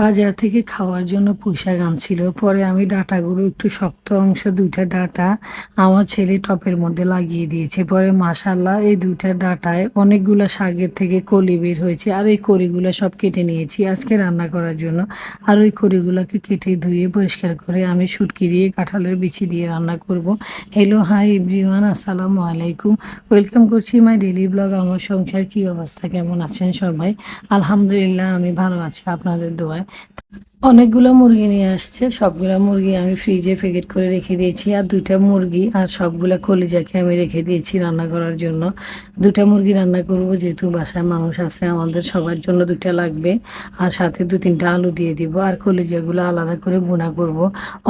বাজার থেকে খাওয়ার জন্য পুঁইশাক আনছিল। পরে আমি ডাটাগুলো একটু শক্ত অংশ দুইটা ডাটা আমার ছেলে টপের মধ্যে লাগিয়ে দিয়েছে। পরে মাসাল্লাহ এই দুইটা ডাটায় অনেকগুলো শাকের থেকে কলি বের হয়েছে আর এই কলিগুলো সব কেটে নিয়েছি আজকে রান্না করার জন্য। আর ওই কলিগুলোকে কেটে ধুয়ে পরিষ্কার করে আমি শুটকি দিয়ে, কাঁঠালের বিচি দিয়ে রান্না করব। হ্যালো হাই এভরিওয়ান আসসালামু আলাইকুম। ওয়েলকাম করছি মাই ডেলি ব্লগ আমার সংসার কী অবস্থা? কেমন আছেন সবাই? আলহামদুলিল্লাহ, আমি ভালো আছি। আপনাদের নয় অনেকগুলো মুরগি নিয়ে আসছে। সবগুলো মুরগি আমি ফ্রিজে প্যাকেট করে রেখে দিয়েছি আর দুইটা মুরগি আর সবগুলো কলিজাকে আমি রেখে দিয়েছি রান্না করার জন্য। দুটা মুরগি রান্না করব, যেহেতু বাসায় মানুষ আছে, আমাদের সবার জন্য দুটা লাগবে। আর সাথে দু তিনটা আলু দিয়ে দিব আর কলিজাগুলো আলাদা করে বোনা করব।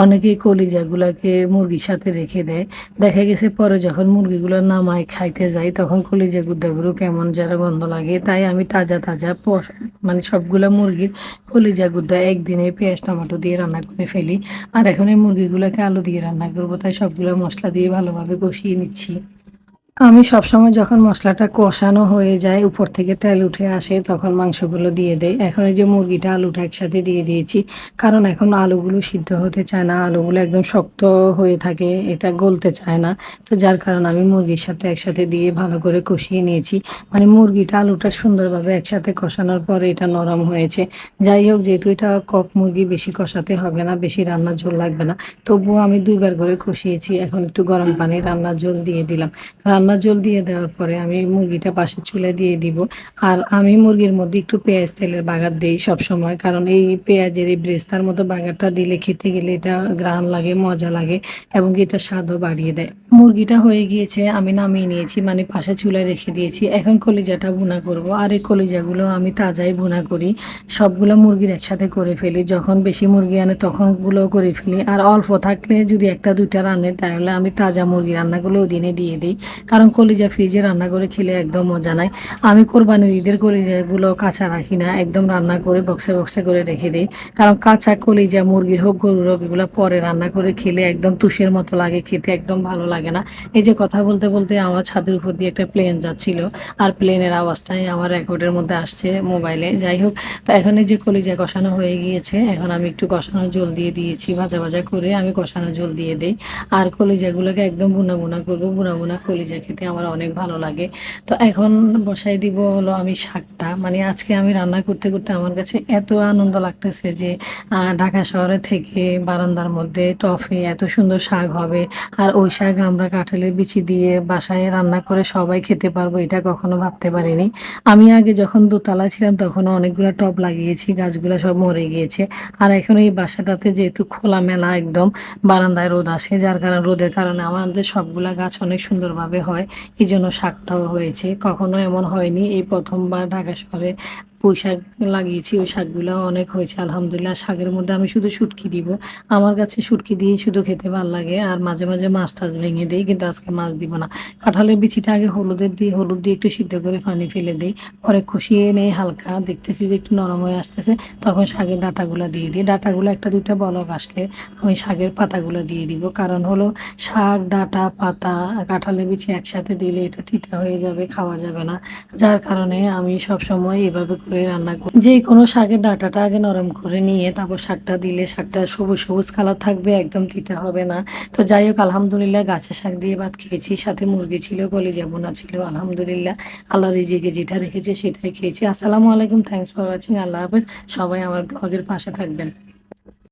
অনেকেই কলিজাগুলোকে মুরগির সাথে রেখে দেয়। দেখা গেছে পরে যখন মুরগিগুলো নামায়, খাইতে যাই, তখন কলিজা গুদ্দাগুলো কেমন যারা গন্ধ লাগে। তাই আমি তাজা তাজা মানে সবগুলা মুরগির কলিজা গুদ্দা একদিনে পেঁয়াজ, টমেটো দিয়ে রান্না করে ফেলি। আর এখন এই মুরগিগুলোকে আলু দিয়ে রান্না করব, তাই সবগুলো মশলা দিয়ে ভালোভাবে কষিয়ে নিচ্ছি। আমি সবসময় যখন মশলাটা কষানো হয়ে যায়, উপর থেকে তেল উঠে আসে, তখন মাংসগুলো দিয়ে দেয় এখন এই যে মুরগিটা, আলুটা একসাথে দিয়ে দিয়েছি, কারণ এখন আলুগুলো সিদ্ধ হতে চায় না, আলুগুলো একদম শক্ত হয়ে থাকে, এটা গলতে চায় না। তো যার কারণে আমি মুরগির সাথে একসাথে দিয়ে ভালো করে কষিয়ে নিয়েছি। মানে মুরগিটা, আলুটা সুন্দরভাবে একসাথে কষানোর পরে এটা নরম হয়েছে। যাই হোক, যেহেতু এটা কক মুরগি, বেশি কষাতে হবে না, বেশি রান্নার ঝোল লাগবে না। তবুও আমি দুইবার করে কষিয়েছি, এখন একটু গরম পানি, রান্নার ঝোল দিয়ে দিলাম। রান্নার জল দিয়ে দেওয়ার পরে আমি মুরগিটা পাশে চুলে দিয়ে দিব। আর আমি মুরগির মধ্যে একটু পেঁয়াজ তেলের বাগার দিই সব সময় কারণ এই পেঁয়াজের এই ব্রেস্তার মতো বাগারটা দিলে খেতে গেলে এটা গ্রান লাগে, মজা লাগে এবং এটা স্বাদও বাড়িয়ে দেয়। মুরগিটা হয়ে গিয়েছে, আমি নামিয়ে নিয়েছি মানে পাশে চুলায় রেখে দিয়েছি। এখন কলিজাটা ভুনা করব, আর এই কলিজাগুলো আমি তাজাই ভুনা করি। সবগুলো মুরগির একসাথে করে ফেলি, যখন বেশি মুরগি আনে তখনগুলো করে ফেলি। আর অল্প থাকলে যদি একটা দুইটা রান্নে, তাহলে আমি তাজা মুরগি রান্নাগুলো দিনে দিয়ে দিই। কারণ কলিজা ফ্রিজে রান্না করে খেলে একদম মজা নাই। আমি কোরবানির ঈদের কলিজাগুলো কাঁচা রাখি না, একদম রান্না করে বক্সে বক্সে করে রেখে দিই। কারণ কাঁচা কলিজা, মুরগির হোক, গরুর হোক, এগুলো পরে রান্না করে খেলে একদম তুষের মতো লাগে, খেতে একদম ভালো লাগে না। এই যে কথা বলতে বলতে আমার ছাদের উপর দিয়ে একটা প্লেন যাচ্ছিল, আর প্লেনের আওয়াজটাই আমার রেকর্ডের মধ্যে আসছে মোবাইলে যাই হোক, তো এখন এই যে কলিজা কষানো হয়ে গিয়েছে, এখন আমি একটু কষানো জল দিয়ে দিয়েছি, ভাজা ভাজা করে আমি কষানো জল দিয়ে দিই। আর কলিজাগুলোকে একদম বুনা বুনা করব, বুনা বুনা কলিজা খেতে আমার অনেক ভালো লাগে। তো এখন বসাই দিব হলো আমি শাকটা। মানে আজকে আমি রান্না করতে করতে আমার কাছে এত আনন্দ লাগতেছে যে ঢাকা শহরে থেকে বারান্দার মধ্যে টফে এত সুন্দর শাক হবে। আর ওই শাক আমরা কাঁঠালের বিচি দিয়ে বাসায় রান্না করে সবাই খেতে পারব এটা কখনো ভাবতে পারিনি। আমি আগে যখন দোতলা ছিলাম তখন অনেকগুলো টব লাগিয়েছি, গাছগুলো সব মরে গিয়েছে। আর এখন এই বাসাটাতে যেহেতু খোলামেলা একদম বারান্দায় রোদ আসে, যার কারণে রোদের কারণে আমাদের সবগুলা গাছ অনেক সুন্দরভাবে হয় এই জন্য শাকটাও হয়েছে? কখনো এমন হয়নি এই প্রথমবার ঢাকা শহরে পুঁই শাক লাগিয়েছি, ওই শাকগুলো অনেক হয়েছে, আলহামদুলিল্লাহ। শাকের মধ্যে আমি শুধু শুটকি দিব। আমার কাছে শুটকি দিয়ে শুধু খেতে ভালো লাগে, আর মাঝে মাঝে মাছ টাছ ভেঙে দিই, কিন্তু আজকে মাছ দিব না। কাঁঠালের বিচিটা আগে হলুদের দিয়ে, হলুদ দিয়ে একটু সিদ্ধ করে পানি ফেলে দিই, পরে কষিয়ে নেই হালকা দেখতেছি যে একটু নরম হয়ে আসতেছে, তখন শাকের ডাঁটাগুলো দিয়ে দিই। ডাঁটাগুলো একটা দুইটা বলক আসলে আমি শাকের পাতাগুলো দিয়ে দিব। কারণ হলো শাক, ডাঁটা, পাতা, কাঁঠালের বিচি একসাথে দিলে এটা তিতা হয়ে যাবে, খাওয়া যাবে না। যার কারণে আমি সব সময় এভাবে করে রান্না করি যে কোনো শাকের ডাঁটাটা আগে নরম করে নিয়ে তারপর শাকটা দিলে শাকটা সবুজ সবুজ কালার থাকবে, একদম তিতে হবে না। তো যাই হোক, আলহামদুলিল্লাহ গাছের শাক দিয়ে ভাত খেয়েছি, সাথে মুরগি ছিল গলি বোনা ছিল, আলহামদুলিল্লাহ। আল্লাহ রিজিকে যেটা রেখেছে সেটাই খেয়েছি। আসসালামু আলাইকুম থ্যাংকস ফর ওয়াচিং আল্লাহ হাফেজ। সবাই আমার ব্লগের পাশে থাকবেন।